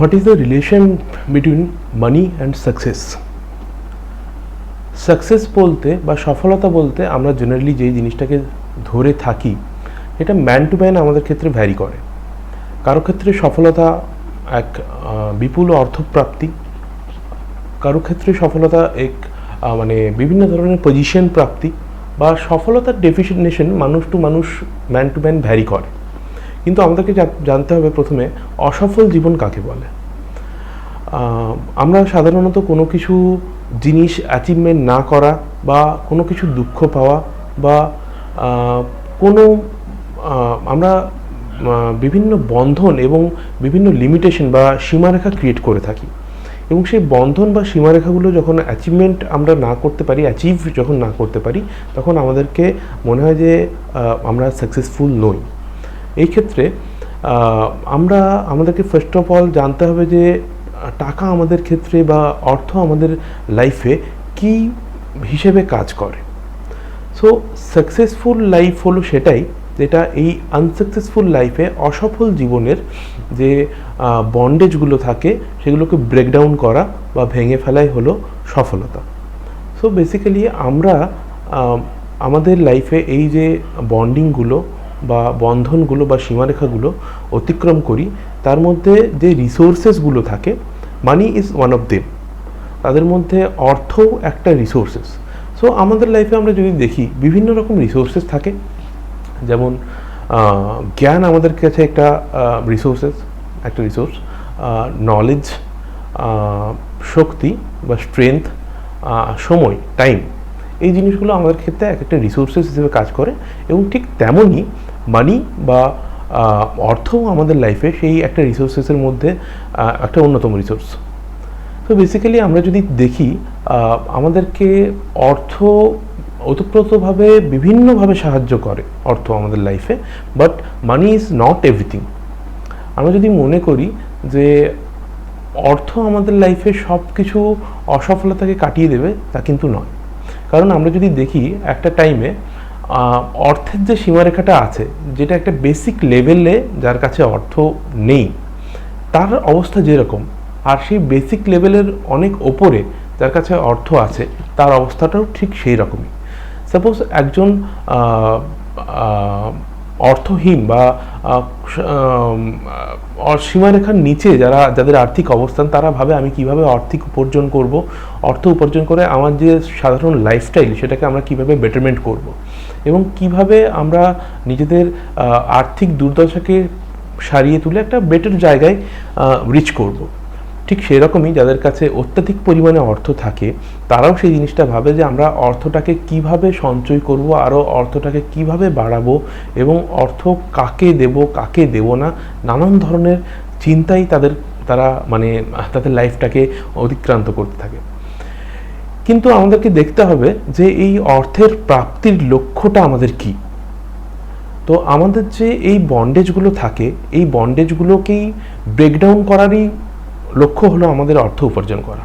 what is the relation between money and success? Success বলতে বা সফলতা বলতে আমরা জেনারেলি যেই জিনিসটাকে ধরে থাকি, এটা ম্যান টু ম্যান আমাদের ক্ষেত্রে ভ্যারি করে। কারও ক্ষেত্রে সফলতা এক বিপুল অর্থপ্রাপ্তি, কারও ক্ষেত্রে সফলতা এক মানে বিভিন্ন ধরনের পজিশন প্রাপ্তি বা সফলতার ডেফিনেশন মানুষ টু মানুষ ম্যান টু ম্যান ভ্যারি করে। কিন্তু আমাদেরকে জানতে হবে প্রথমে অসফল জীবন কাকে বলে? আমরা সাধারণত কোনো কিছু জিনিস অ্যাচিভমেন্ট না করা বা কোনো কিছু দুঃখ পাওয়া বা কোনো আমরা বিভিন্ন বন্ধন এবং বিভিন্ন লিমিটেশন বা সীমারেখা ক্রিয়েট করে থাকি। এবং সেই বন্ধন বা সীমারেখাগুলো যখন অ্যাচিভমেন্ট আমরা না করতে পারি অ্যাচিভ যখন না করতে পারি, তখন আমাদেরকে মনে হয় যে আমরা সাকসেসফুল নই। এই ক্ষেত্রে আমরা আমাদেরকে ফার্স্ট অফ অল জানতে হবে যে টাকা আমাদের ক্ষেত্রে বা অর্থ আমাদের লাইফে কি হিসেবে কাজ করে। সো সাকসেসফুল লাইফ হলো সেটাই যেটা এই আনসাকসেসফুল লাইফে অসফল জীবনের যে বন্ডেজগুলো থাকে, সেগুলোকে ব্রেকডাউন করা বা ভেঙে ফেলাই হলো সফলতা। সো বেসিক্যালি আমরা আমাদের লাইফে এই যে বন্ডিংগুলো বা বন্ধনগুলো বা সীমারেখাগুলো অতিক্রম করি, তার মধ্যে যে রিসোর্সেসগুলো থাকে money is one of them তাদের মধ্যে অর্থও একটা রিসোর্সেস সো আমাদের লাইফে আমরা যদি দেখি, বিভিন্ন রকম রিসোর্সেস থাকে। যেমন জ্ঞান আমাদের কাছে একটা রিসোর্সেস একটা রিসোর্স নলেজ শক্তি বা স্ট্রেংথ সময় টাইম এই জিনিসগুলো আমাদের ক্ষেত্রে এক একটা রিসোর্সেস হিসেবে কাজ করে এবং ঠিক তেমনই মানি বা অর্থও আমাদের লাইফে সেই একটা রিসোর্সেসের মধ্যে একটা অন্যতম রিসোর্স তো বেসিক্যালি আমরা যদি দেখি আমাদেরকে অর্থ ওতপ্রোতভাবে বিভিন্নভাবে সাহায্য করে অর্থ আমাদের লাইফে but money is not everything আমরা যদি মনে করি যে অর্থ আমাদের লাইফে সব কিছু অসফলতাকে কাটিয়ে দেবে, তা কিন্তু নয়। কারণ আমরা যদি দেখি একটা টাইমে অর্থের যে সীমারেখাটা আছে, যেটা একটা বেসিক লেভেলে যার কাছে অর্থ নেই, তার অবস্থা যেরকম, আর সেই বেসিক লেভেলের অনেক ওপরে যার কাছে অর্থ আছে, তার অবস্থাটাও ঠিক সেই রকমই। সাপোজ একজন অর্থহীন বা সীমারেখার নিচে যারা, যাদের আর্থিক অবস্থান, তারা ভাবে আমি কীভাবে আর্থিক উপার্জন করব, অর্থ উপার্জন করে আমার যে সাধারণ লাইফস্টাইল সেটাকে আমরা কীভাবে বেটারমেন্ট করব। এবং কীভাবে আমরা নিজেদের আর্থিক দুর্দশাকে সারিয়ে তুলে একটা বেটার জায়গায় রিচ করব। ঠিক সেরকমই যাদের কাছে অত্যাধিক পরিমাণে অর্থ থাকে, তারাও সেই জিনিসটা ভাবে যে আমরা অর্থটাকে কীভাবে সঞ্চয় করব আরও অর্থটাকে কীভাবে বাড়াবো এবং অর্থ কাকে দেব কাকে দেব না, নানান ধরনের চিন্তাই তাদের, তারা মানে তাদের লাইফটাকে অতিক্রান্ত করতে থাকে। কিন্তু আমাদেরকে দেখতে হবে যে এই অর্থের প্রাপ্তির লক্ষ্যটা আমাদের কী। তো আমাদের যে এই বন্ডেজগুলো থাকে, এই বন্ডেজগুলোকেই ব্রেকডাউন করারই লক্ষ্য হলো আমাদের অর্থ উপার্জন করা।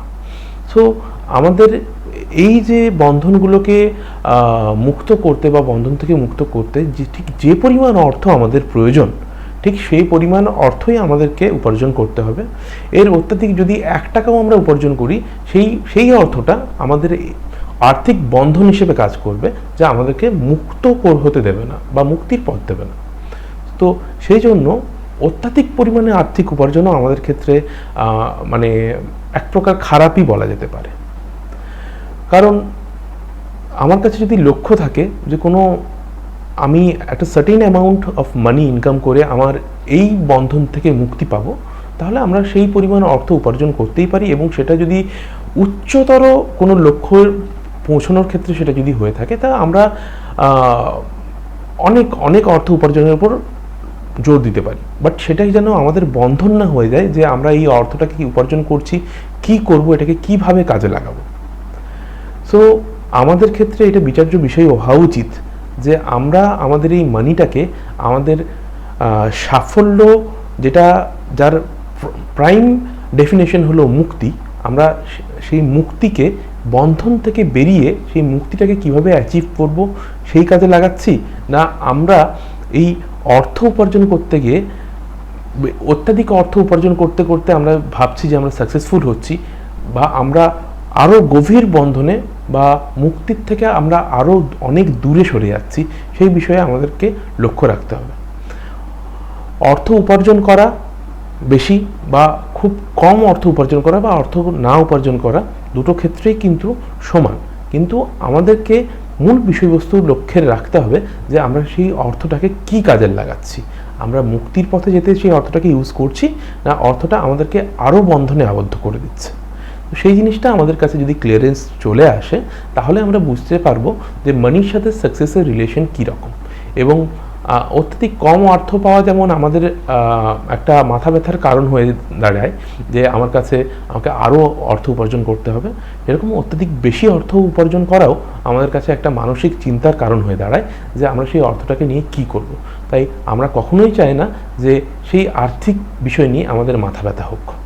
সো আমাদের এই যে বন্ধনগুলোকে মুক্ত করতে বা বন্ধন থেকে মুক্ত করতে যে ঠিক যে পরিমাণ অর্থ আমাদের প্রয়োজন ঠিক সেই পরিমাণ অর্থই আমাদেরকে উপার্জন করতে হবে। এর অত্যাধিক যদি এক টাকাও আমরা উপার্জন করি, সেই সেই অর্থটা আমাদের আর্থিক বন্ধন হিসেবে কাজ করবে, যা আমাদেরকে মুক্ত হতে দেবে না বা মুক্তির পথ দেবে না। তো সেই জন্য অত্যাধিক পরিমাণে আর্থিক উপার্জনও আমাদের ক্ষেত্রে মানে এক প্রকার খারাপই বলা যেতে পারে। কারণ আমার কাছে যদি লক্ষ্য থাকে যে কোনো আমি একটা certain amount of money income করে আমার এই বন্ধন থেকে মুক্তি পাবো, তাহলে আমরা সেই পরিমাণ অর্থ উপার্জন করতেই পারি এবং সেটা যদি উচ্চতর কোনো লক্ষ্য পৌঁছানোর ক্ষেত্রে সেটা যদি হয়ে থাকে, তা আমরা অনেক অনেক অর্থ উপার্জনের উপর জোর দিতে পারি। বাট সেটাই যেন আমাদের বন্ধন না হয়ে যায় যে আমরা এই অর্থটাকে কি উপার্জন করছি, কি করব, এটাকে কীভাবে কাজে লাগাবো। সো আমাদের ক্ষেত্রে এটা বিচার্য বিষয় হওয়া উচিত যে আমরা আমাদের এই মানিটাকে আমাদের সাফল্য যেটা যার প্রাইম ডেফিনেশন হলো মুক্তি, আমরা সেই মুক্তিকে বন্ধন থেকে বেরিয়ে সেই মুক্তিটাকে কীভাবে অ্যাচিভ করব সেই কাজে লাগাচ্ছি? না, আমরা এই অর্থ উপার্জন করতে গিয়ে, অত্যাধিক অর্থ উপার্জন করতে করতে আমরা ভাবছি যে আমরা সাকসেসফুল হচ্ছি বা আমরা আরও গভীর বন্ধনে বা মুক্তির থেকে আমরা আরও অনেক দূরে সরে যাচ্ছি, সেই বিষয়ে আমাদেরকে লক্ষ্য রাখতে হবে। অর্থ উপার্জন করা বেশি বা খুব কম অর্থ উপার্জন করা বা অর্থ না উপার্জন করা দুটো ক্ষেত্রেই কিন্তু সমান। কিন্তু আমাদেরকে মূল বিষয়বস্তু লক্ষ্যে রাখতে হবে যে আমরা সেই অর্থটাকে কি কাজে লাগাচ্ছি। আমরা মুক্তির পথে যেতে সেই অর্থটাকে ইউজ করছি না অর্থটা আমাদেরকে আরও বন্ধনে আবদ্ধ করে দিচ্ছে। সেই জিনিসটা আমাদের কাছে যদি ক্লিয়ারেন্স চলে আসে, তাহলে আমরা বুঝতে পারব যে মানির সাথে সাকসেসের রিলেশন কীরকম। এবং অত্যধিক কম অর্থ পাওয়া যেমন আমাদের একটা মাথা ব্যথার কারণ হয়ে দাঁড়ায় যে আমার কাছে আমাকে আরও অর্থ উপার্জন করতে হবে। এরকম অত্যধিক বেশি অর্থ উপার্জন করাও আমাদের কাছে একটা মানসিক চিন্তার কারণ হয়ে দাঁড়ায় যে আমরা সেই অর্থটাকে নিয়ে কি করব। তাই আমরা কখনোই চাই না যে সেই আর্থিক বিষয় নিয়ে আমাদের মাথা ব্যথা হোক।